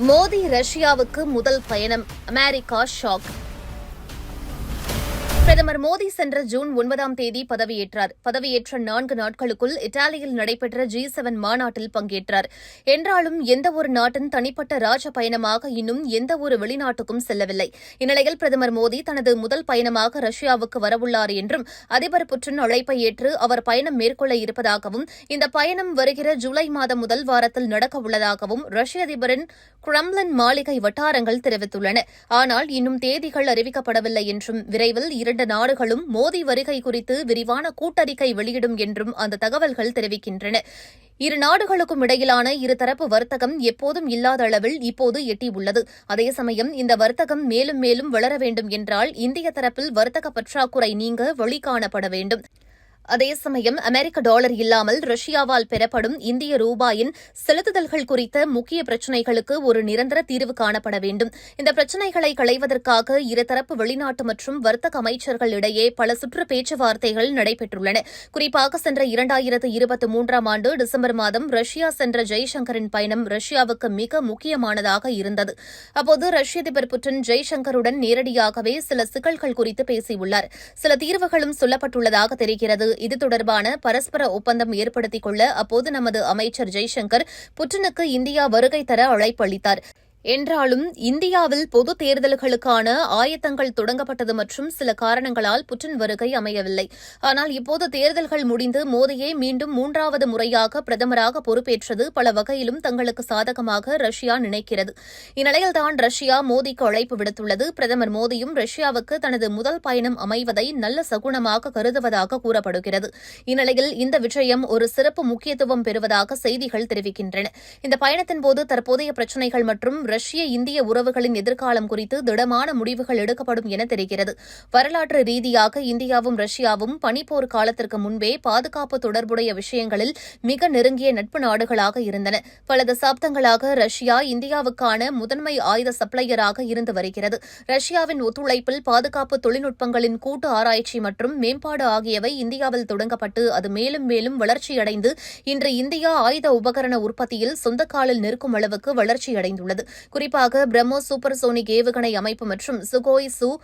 மோடி ரஷ்யாவுக்கு முதல் பயணம். அமெரிக்கா ஷாக். பிரதமர் மோடி சென்ற ஜூன் ஒன்பதாம் தேதி பதவியேற்றார். பதவியேற்ற நான்கு நாட்களுக்குள் இத்தாலியில் நடைபெற்ற ஜி செவன் மாநாட்டில் பங்கேற்றார். என்றாலும் எந்தவொரு நாட்டின் தனிப்பட்ட ராஜ பயணமாக இன்னும் எந்தவொரு வெளிநாட்டுக்கும் செல்லவில்லை. இந்நிலையில் பிரதமர் மோடி தனது முதல் பயணமாக ரஷ்யாவுக்கு வரவுள்ளார் என்றும் அதிபர் புட்டின் அழைப்பை ஏற்று அவர் பயணம் மேற்கொள்ள இருப்பதாகவும் இந்த பயணம் வருகிற ஜூலை மாதம் முதல் வாரத்தில் நடக்கவுள்ளதாகவும் ரஷ்ய அதிபரின் கிரம்லின் மாளிகை வட்டாரங்கள் தெரிவித்துள்ளன. ஆனால் இன்னும் தேதிகள் அறிவிக்கப்படவில்லை என்றும் விரைவில் இரண்டு நாடுகளும் மோடி வருகை குறித்து விரிவான கூட்டறிக்கை வெளியிடும் என்றும் அந்த தகவல்கள் தெரிவிக்கின்றன. இரு நாடுகளுக்கும் இடையிலான இருதரப்பு வர்த்தகம் எப்போதும் இல்லாத அளவில் இப்போது எட்டியுள்ளது. அதே சமயம் இந்த வர்த்தகம் மேலும் மேலும் வளர வேண்டும் என்றால் இந்திய தரப்பில் வர்த்தக பற்றாக்குறை நீங்க வழிகாணப்பட வேண்டும். அதே சமயம் அமெரிக்க டாலர் இல்லாமல் ரஷ்யாவால் பெறப்படும் இந்திய ரூபாயின் செலுத்துதல்கள் குறித்த முக்கிய பிரச்சினைகளுக்கு ஒரு நிரந்தர தீர்வு காணப்பட வேண்டும். இந்த பிரச்சினைகளை களைவதற்காக இருதரப்பு வெளிநாட்டு மற்றும் வர்த்தக அமைச்சர்கள் இடையே பல சுற்று பேச்சுவார்த்தைகள் நடைபெற்றுள்ளன. குறிப்பாக சென்ற இரண்டாயிரத்து இருபத்தி மூன்றாம் ஆண்டு டிசம்பர் மாதம் ரஷ்யா சென்ற ஜெய்சங்கரின் பயணம் ரஷ்யாவுக்கு மிக முக்கியமானதாக இருந்தது. அப்போது ரஷ்ய அதிபர் புட்டின் ஜெய்சங்கருடன் நேரடியாகவே சில சிக்கல்கள் குறித்து பேசியுள்ளார். சில தீர்வுகளும் சொல்லப்பட்டுள்ளதாக தெரிகிறது. இது தொடர்பான பரஸ்பர ஒப்பந்தம் ஏற்படுத்திக் கொள்ள அப்போது நமது அமைச்சர் ஜெய்சங்கர் புட்டினுக்கு இந்தியா வருகை தர அழைப்பு அளித்தாா் என்றாலும் இந்தியாவில் பொது தேர்தல்களுக்கான ஆயத்தங்கள் தொடங்கப்பட்டது மற்றும் சில காரணங்களால் புட்டின் வருகை அமையவில்லை. ஆனால் இப்போது தேர்தல்கள் முடிந்து மோடியே மீண்டும் மூன்றாவது முறையாக பிரதமராக பொறுப்பேற்றது பல வகையிலும் தங்களுக்கு சாதகமாக ரஷ்யா நினைக்கிறது. இந்நிலையில்தான் ரஷ்யா மோடிக்கு அழைப்பு விடுத்துள்ளது. பிரதமர் மோடியும் ரஷ்யாவுக்கு தனது முதல் பயணம் அமைவதை நல்ல சகுனமாக கருதுவதாக கூறப்படுகிறது. இந்நிலையில் இந்த விஷயம் ஒரு சிறப்பு முக்கியத்துவம் பெறுவதாக செய்திகள் தெரிவிக்கின்றன. இந்த பயணத்தின்போது தற்போதைய பிரச்சினைகள் மற்றும் ரஷ்ய இந்திய உறவுகளின் எதிர்காலம் குறித்து திடமான முடிவுகள் எடுக்கப்படும் என தெரிகிறது. வரலாற்று ரீதியாக இந்தியாவும் ரஷ்யாவும் பனிப்போர் காலத்திற்கு முன்பே பாதுகாப்பு தொடர்புடைய விஷயங்களில் மிக நெருங்கிய நட்பு நாடுகளாக இருந்தன. பல தசாப்தங்களாக ரஷ்யா இந்தியாவுக்கான முதன்மை ஆயுத சப்ளையராக இருந்து வருகிறது. ரஷ்யாவின் ஒத்துழைப்பில் பாதுகாப்பு தொழில்நுட்பங்களின் கூட்டு ஆராய்ச்சி மற்றும் மேம்பாடு ஆகியவை இந்தியாவில் தொடங்கப்பட்டு அது மேலும் மேலும் வளர்ச்சியடைந்து இன்று இந்தியா ஆயுத உபகரண உற்பத்தியில் சொந்த காலில் நிற்கும் அளவுக்கு வளர்ச்சியடைந்துள்ளது. குறிப்பாக பிரம்மோஸ் சூப்பர்சோனிக் ஏவுகணை அமைப்பு மற்றும் சுகோய் சு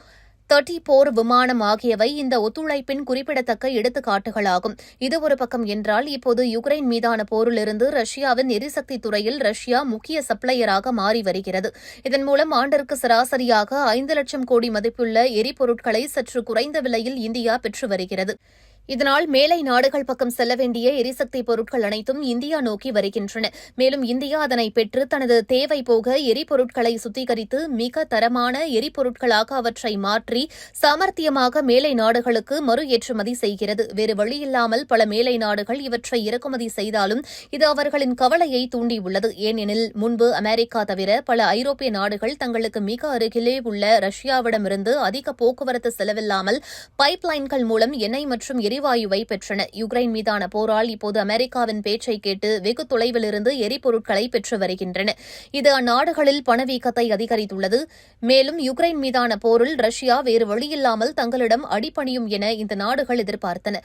தேர்ட்டி போர் விமானம் ஆகியவை இந்த ஒத்துழைப்பின் குறிப்பிடத்தக்க எடுத்துக்காட்டுகளாகும். இது ஒரு பக்கம் என்றால் இப்போது யுக்ரைன் மீதான போரிலிருந்து ரஷ்யாவின் எரிசக்தி துறையில் ரஷ்யா முக்கிய சப்ளையராக மாறி வருகிறது. இதன் மூலம் ஆண்டிற்கு சராசரியாக ஐந்து லட்சம் கோடி மதிப்புள்ள எரிபொருட்களை சற்று குறைந்த விலையில் இந்தியா பெற்று வருகிறது. இதனால் மேலை நாடுகள் பக்கம் செல்ல வேண்டிய எரிசக்தி பொருட்கள் அனைத்தும் இந்தியா நோக்கி வருகின்றன. மேலும் இந்தியா அதனை பெற்று தனது தேவை போக எரிபொருட்களை சுத்திகரித்து மிக தரமான எரிபொருட்களாக அவற்றை மாற்றி சாமர்த்தியமாக மேலை நாடுகளுக்கு மறு ஏற்றுமதி செய்கிறது. வேறு வழியில்லாமல் பல மேலை நாடுகள் இவற்றை இறக்குமதி செய்தாலும் இது அவர்களின் கவலையை தூண்டியுள்ளது. ஏனெனில் முன்பு அமெரிக்கா தவிர பல ஐரோப்பிய நாடுகள் தங்களுக்கு மிக அருகிலே உள்ள ரஷ்யாவிடமிருந்து அதிக போக்குவரத்து செலவில்லாமல் பைப் லைன்கள் மூலம் எண்ணெய் மற்றும் எரி எரிவாயுவை பெற்றன. யுக்ரைன் மீதான போரால் இப்போது அமெரிக்காவின் பேச்சை கேட்டு வெகு தொலைவிலிருந்து எரிபொருட்களை பெற்று வருகின்றன. இது அந்நாடுகளில் பணவீக்கத்தை அதிகரித்துள்ளது. மேலும் யுக்ரைன் மீதான போரில் ரஷ்யா வேறு வழியில்லாமல் தங்களிடம் அடிபணியும் என இந்த நாடுகள் எதிர்பார்த்தன.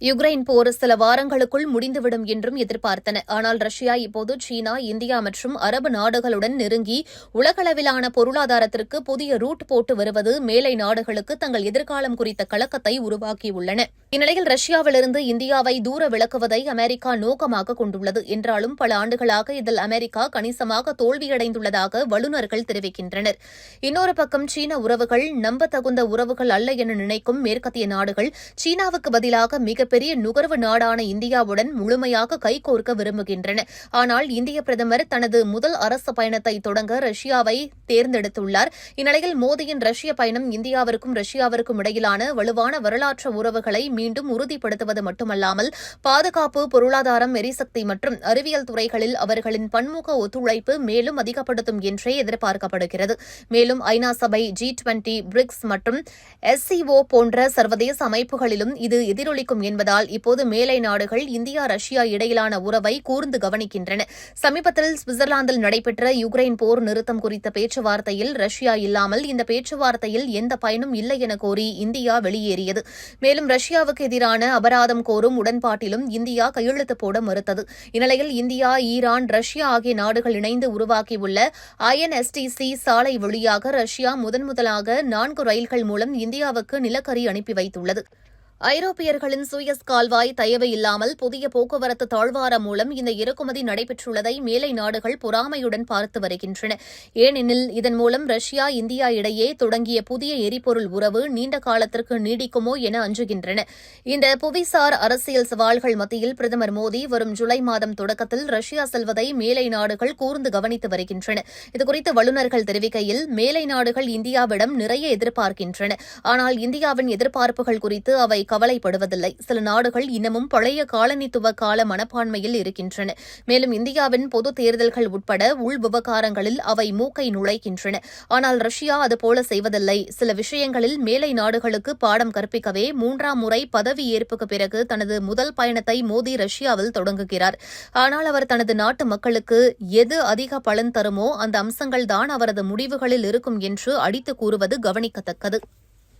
யுக்ரைன் போர் சில வாரங்களுக்குள் முடிந்துவிடும் என்றும் எதிர்பார்த்தன. ஆனால் ரஷ்யா இப்போது சீனா இந்தியா மற்றும் அரபு நாடுகளுடன் நெருங்கி உலகளவிலான பொருளாதாரத்திற்கு புதிய ரூட் போட்டு வருவது மேலை நாடுகளுக்கு தங்கள் எதிர்காலம் குறித்த கலக்கத்தை உருவாக்கியுள்ளன. இந்நிலையில் ரஷ்யாவிலிருந்து இந்தியாவை தூர விளக்குவதை அமெரிக்கா நோக்கமாக கொண்டுள்ளது. என்றாலும் பல ஆண்டுகளாக இதில் அமெரிக்கா கணிசமாக தோல்வியடைந்துள்ளதாக வல்லுநர்கள் தெரிவிக்கின்றனர். இன்னொரு பக்கம் சீன உறவுகள் நம்பத்தகுந்த உறவுகள் அல்ல என நினைக்கும் மேற்கத்திய நாடுகள் சீனாவுக்கு பதிலாக மிகப்பெரிய நுகர்வு நாடான இந்தியாவுடன் முழுமையாக கைகோர்க்க விரும்புகின்றன. ஆனால் இந்திய பிரதமர் தனது முதல் அரசு பயணத்தை தொடங்க ரஷ்யாவை தேர்ந்தெடுத்துள்ளார். இந்நிலையில் மோடியின் ரஷ்ய பயணம் இந்தியாவிற்கும் ரஷ்யாவிற்கும் இடையிலான வலுவான வரலாற்று உறவுகளை மீண்டும் உறுதிப்படுத்துவது மட்டுமல்லாமல் பாதுகாப்பு பொருளாதாரம் எரிசக்தி மற்றும் அறிவியல் துறைகளில் அவர்களின் பன்முக ஒத்துழைப்பு மேலும் அதிகப்படுத்தும் என்றே எதிர்பார்க்கப்படுகிறது. மேலும் ஐநா சபை ஜி டுவெண்டி பிரிக்ஸ் மற்றும் எஸ்சிஓ போன்ற சர்வதேச அமைப்புகளிலும் இது எதிரொலிக்கும் என்பதால் இப்போது மேலை நாடுகள் இந்தியா ரஷ்யா இடையிலான உறவை கூர்ந்து கவனிக்கின்றன. சமீபத்தில் சுவிட்சர்லாந்தில் நடைபெற்ற யுக்ரைன் போர் நிறுத்தம் குறித்த பேச்சுவார்த்தையில் ரஷ்யா இல்லாமல் இந்த பேச்சுவார்த்தையில் எந்த பயனும் இல்லை என கோரி இந்தியா வெளியேறியது. மேலும் ரஷ்யா ரஷ்யாவுக்கு எதிரான அபராதம் கோரும் உடன்பாட்டிலும் இந்தியா கையெழுத்து போட மறுத்தது. இந்நிலையில் இந்தியா ஈரான் ரஷ்யா ஆகிய நாடுகள் இணைந்து உருவாக்கியுள்ள ஐஎன்எஸ்டிசி சாலை வழியாக ரஷ்யா முதன்முதலாக நான்கு ரயில்கள் மூலம் இந்தியாவுக்கு நிலக்கரி அனுப்பி வைத்துள்ளது. ஐரோப்பியர்களின் சூயஸ் கால்வாய் தயவு இல்லாமல் புதிய போக்குவரத்து தாழ்வாரம் மூலம் இந்த இறக்குமதி நடைபெற்றுள்ளதை மேலை நாடுகள் பொறாமையுடன் பார்த்து வருகின்றன. ஏனெனில் இதன் மூலம் ரஷ்யா இந்தியா இடையே தொடங்கிய புதிய எரிபொருள் உறவு நீண்ட காலத்திற்கு நீடிக்குமோ என அஞ்சுகின்றன. இந்த புவிசார் அரசியல் சவால்கள் மத்தியில் பிரதமர் மோடி வரும் ஜூலை மாதம் தொடக்கத்தில் ரஷ்யா செல்வதை மேலை நாடுகள் கூர்ந்து கவனித்து வருகின்றன. இதுகுறித்து வல்லுநர்கள் தெரிவிக்கையில் மேலை நாடுகள் இந்தியாவிடம் நிறைய எதிர்பார்க்கின்றன. ஆனால் இந்தியாவின் எதிர்பார்ப்புகள் குறித்து அவை கவலைப்படுவதில்லை. சில நாடுகள் இன்னமும் பழைய காலனித்துவ கால மனப்பான்மையில் இருக்கின்றன. மேலும் இந்தியாவின் பொது தேர்தல்கள் உட்பட உள் விவகாரங்களில் அவை மூக்கை நுழைக்கின்றன. ஆனால் ரஷ்யா அதுபோல செய்வதில்லை. சில விஷயங்களில் மேலை நாடுகளுக்கு பாடம் கற்பிக்கவே மூன்றாம் முறை பதவி ஏற்புக்கு பிறகு தனது முதல் பயணத்தை மோடி ரஷ்யாவில் தொடங்குகிறார். ஆனால் அவர் தனது நாட்டு மக்களுக்கு எது அதிக பலன் தருமோ அந்த அம்சங்கள்தான் அவரது முடிவுகளில் இருக்கும் என்று அடித்து கூறுவது கவனிக்கத்தக்கது.